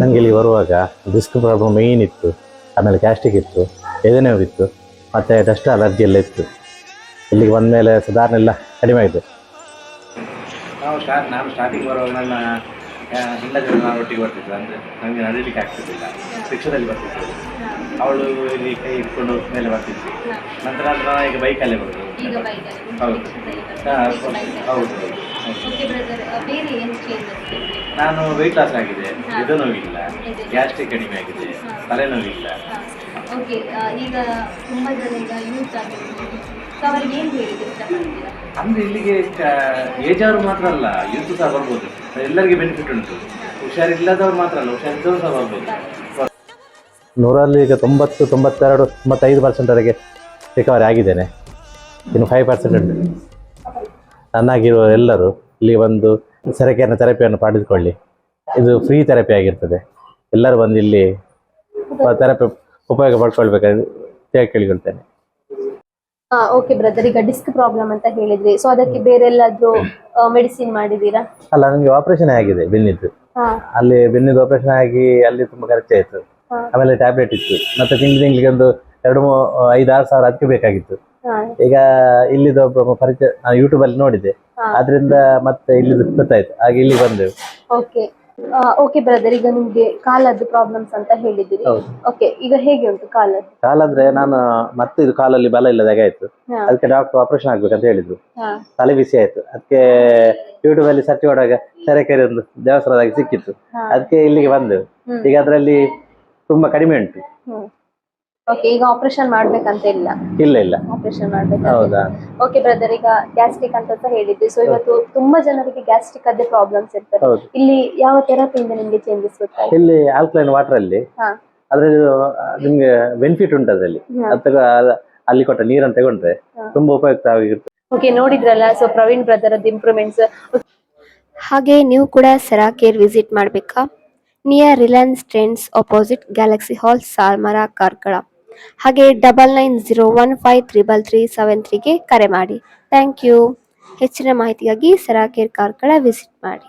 ನನಗೆ ಇಲ್ಲಿ ಬರುವಾಗ ಡಿಸ್ಕ್ ಪ್ರಾಬ್ಲಮ್ ಮೇಯ್ನ್ ಇತ್ತು ಆಮೇಲೆ ಗ್ಯಾಸ್ಟ್ರಿಕ್ ಇತ್ತು ಎದೆ ನೋವಿತ್ತು ಮತ್ತು ಡಸ್ಟ್ ಅಲರ್ಜಿ ಎಲ್ಲ ಇತ್ತು. ಇಲ್ಲಿಗೆ ಬಂದ ಮೇಲೆ ಸುಧಾರಣೆ ಎಲ್ಲ ಕಡಿಮೆ ಆಯಿತು. ನಾವು ಸ್ಟಾರ್ಟ್ ನಾನು ಸ್ಟಾರ್ಟಿಂಗ್ ಬರುವಾಗ ನನ್ನ ಹೆಂಡತಿ ನಾನು ಒಟ್ಟಿಗೆ ಬರ್ತಿದ್ದೆ ಅಂದರೆ ನನಗೆ ನಡೀಲಿಕ್ಕೆ ಆಗ್ತಿರ್ಲಿಲ್ಲ. ರಿಕ್ಷಾದಲ್ಲಿ ಬರ್ತಿದ್ದೆ ಅವಳು ಇಲ್ಲಿ ಕೈ ಇಟ್ಕೊಂಡು ಮೇಲೆ ಬರ್ತಿದ್ವಿ. ನಂತರ ನಾನು ಈಗ ಬೈಕಲ್ಲೇ ಬರೋದು ಹೌದು. ಹಾ, ಹೌದು. ಹೌದು. ಓಕೆ ಬ್ರದರ್ ಬೇರೆ ಏನು ಚೇಂಜಸ್ ನಾನು ವೆಯ್ಟ್ ಲಾಸ್ ಆಗಿದೆ. ಇದು ನೋವಿಲ್ಲ ಗ್ಯಾಸ್ಟ್ರಿಕ್ ಕಡಿಮೆ ಆಗಿದೆ. ತಲೆನೋವಿಲ್ಲ. ಓಕೆ ಈಗ ತುಂಬ ಜನ ಈಗ ಯೂತ್ ಆಗಿರ್ಬೋದು ಸೊ ಅವ್ರಿಗೆ ಏನು ಹೇಳಿದ್ರು ಅಂದ್ರೆ ಇಲ್ಲಿಗೆ ಏಜ್ ಅವರು ಮಾತ್ರ ಅಲ್ಲ. ಯೂತ್ ಸಹ ಬರ್ಬೋದು. ಎಲ್ಲರಿಗೆ ಬೆನಿಫಿಟ್ ಉಂಟು. ಹುಷಾರಿಲ್ಲದವ್ರು ಮಾತ್ರ ಅಲ್ಲ. ಹುಷಾರಿದ್ದವ್ರು ಸಹ ಬರ್ಬೋದು. ನೂರಲ್ಲಿ ಈಗ ತೊಂಬತ್ತು ತೊಂಬತ್ತೆರಡು ತೊಂಬತ್ತೈದು ಪರ್ಸೆಂಟ್ವರೆಗೆ ರಿಕವರಿ ಆಗಿದ್ದೇನೆ. ಇನ್ನು ಫೈವ್ ಪರ್ಸೆಂಟ್ ಉಂಟು. ನನ್ನಾಗಿರುವ ಎಲ್ಲರೂ ಇಲ್ಲಿ ಒಂದು ಸರಕೆಯನ್ನು ಥೆರಪಿಯನ್ನು ಪಡೆದುಕೊಳ್ಳಿ ಇದು ಫ್ರೀ ಥೆರಪಿ ಆಗಿರ್ತದೆ. ಎಲ್ಲರೂ ಬಂದು ಇಲ್ಲಿ ಥೆರಪಿ ಉಪಯೋಗ ಪಡ್ಕೊಳ್ಬೇಕಾದ್ರೆ ಕೇಳಿಕೊಳ್ತೇನೆ. ಓಕೆ ಬ್ರದರ್ ಈಗ ಡಿಸ್ಕ್ ಪ್ರಾಬ್ಲಮ್ ಅಂತ ಹೇಳಿದ್ರಿ. ಸೊ ಅದಕ್ಕೆ ಬೇರೆ ಎಲ್ಲಾದ್ರೂ ಮೆಡಿಸಿನ್ ಮಾಡಿದೀರಾ ಅಲ್ಲ ನನಗೆ ಆಪರೇಷನ್ ಆಗಿದೆ ಬೆನ್ನಿದ್ದು. ಅಲ್ಲಿ ಬೆನ್ನಿದ್ದು ಆಪರೇಷನ್ ಆಗಿ ಅಲ್ಲಿ ತುಂಬಾ ಖರ್ಚಾಯಿತು ಆಮೇಲೆ ಟ್ಯಾಬ್ಲೆಟ್ ಇತ್ತು. ಮತ್ತೆ ತಿಂಗಳು ತಿಂಗಳಿಗೆ ಒಂದು ಎರಡು ಐದು ಆರು ಸಾವಿರ ಅದಕ್ಕೆ ಬೇಕಾಗಿತ್ತು. ಈಗ ಇಲ್ಲಿದ್ದು ಒಬ್ಬ ಪರಿಚಯ ನಾನು ಯೂಟ್ಯೂಬಲ್ಲಿ ನೋಡಿದೆ ಅದರಿಂದ ಮತ್ತೆ ಇಲ್ಲಿ ಗೊತ್ತಾಯ್ತು. ಹಾಗೆ ಇಲ್ಲಿ ಬಂದೆವು. ಓಕೆ ಓಕೆ ಬ್ರದರ್ ಈಗ ನಿಮ್ಗೆ ಕಾಲದ್ದು ಪ್ರಾಬ್ಲಮ್ಸ್ ಅಂತ ಹೇಳಿದಿರಿ ಓಕೆ ಈಗ ಹೇಗೆ ಉಂಟು ಕಾಲದ್ದು? ಕಾಲಂದ್ರೆ ನಾನು ಮತ್ತೆ ಇದು ಕಾಲಲ್ಲಿ ಬಲ ಇಲ್ಲದಾಗೆ ಆಯ್ತು. ಅದಕ್ಕೆ ಡಾಕ್ಟರ್ ಆಪರೇಷನ್ ಆಗ್ಬೇಕಂತ ಹೇಳಿದ್ರು ತಲೆ ಬಿಸಿ ಆಯ್ತು. ಅದಕ್ಕೆ ಯೂಟ್ಯೂಬ್ ಅಲ್ಲಿ ಸರ್ಚ್ ಮಾಡುವಾಗ ಸೆರೆಕೆರೆ ಒಂದು ದೇವಸ್ಥಾನದಾಗ ಸಿಕ್ಕಿತ್ತು. ಅದಕ್ಕೆ ಇಲ್ಲಿಗೆ ಬಂದೆವು. ಈಗ ಅದರಲ್ಲಿ ತುಂಬಾ ಕಡಿಮೆ ಉಂಟು. ಓಕೆ ಈಗ ಆಪರೇಷನ್ ಮಾಡ್ಬೇಕಂತ ಇಲ್ಲ. ಇಲ್ಲ ಇಲ್ಲ. ಆಪರೇಷನ್ ಮಾಡ್ಬೇಕು ಹೌದಾ? ಓಕೆ ಬ್ರದರ್ ಈಗ ಗ್ಯಾಸ್ಟ್ರಿಕ್ ಅಂತ ಹೇಳಿದ್ವಿ. ಸೊ ಇವತ್ತು ತುಂಬಾ ಜನರಿಗೆ ಗ್ಯಾಸ್ಟ್ರಿಕ್ ಅದೇ ಪ್ರಾಬ್ಲಮ್ಸ್ ಇರ್ತದೆ. ಹೌದು. ಇಲ್ಲಿ ಯಾವ ಥೆರಪಿಯಿಂದ ನಿಮ್ಗೆ ಚೇಂಜಸ್ ಗೊತ್ತಾಯ್ತು? ಇಲ್ಲಿ ಆಲ್ಕಲೈನ್ ವಾಟರ್ ಅಲ್ಲಿ ಹಾ. ಅದ್ರಲ್ಲಿ ನಿಮ್ಗೆ ಬೆನಿಫಿಟ್ ಉಂಟು ಅದರಲ್ಲಿ. ಹ್ಮ್. ಅದ್ ತಗೊ- ಅದ್- ಅಲ್ಲಿ ಕೊಟ್ಟ ನೀರನ್ನು ತಗೊಂಡ್ರೆ ತುಂಬಾ ತುಂಬಾ ಉಪಯುಕ್ತವಾಗಿರುತ್ತೆ ಓಕೆ ನೋಡಿದ್ರಲ್ಲ ಸೊ ಪ್ರವೀಣ್ ಬ್ರದರ್ ಅದು ಇಂಪ್ರೂವ್ಮೆಂಟ್ಸ್ ಹಾಗೆ ನೀವು ಕೂಡ ಸೆರಾ ಕೇರ್ ವಿಸಿಟ್ ಮಾಡಬೇಕಾ? Near Reliance Trends opposite Galaxy hall Salmara Karkala ಹಾಗೆ double nine zero one five triple three seven ತ್ರೀಗೆ ಕರೆ ಮಾಡಿ. ಥ್ಯಾಂಕ್ ಯು ಹೆಚ್ಚಿನ ಮಾಹಿತಿಗಾಗಿ ಸೆರಾ ಕೇರ್ ಕಾರ್ಕಳ ವಿಸಿಟ್ ಮಾಡಿ.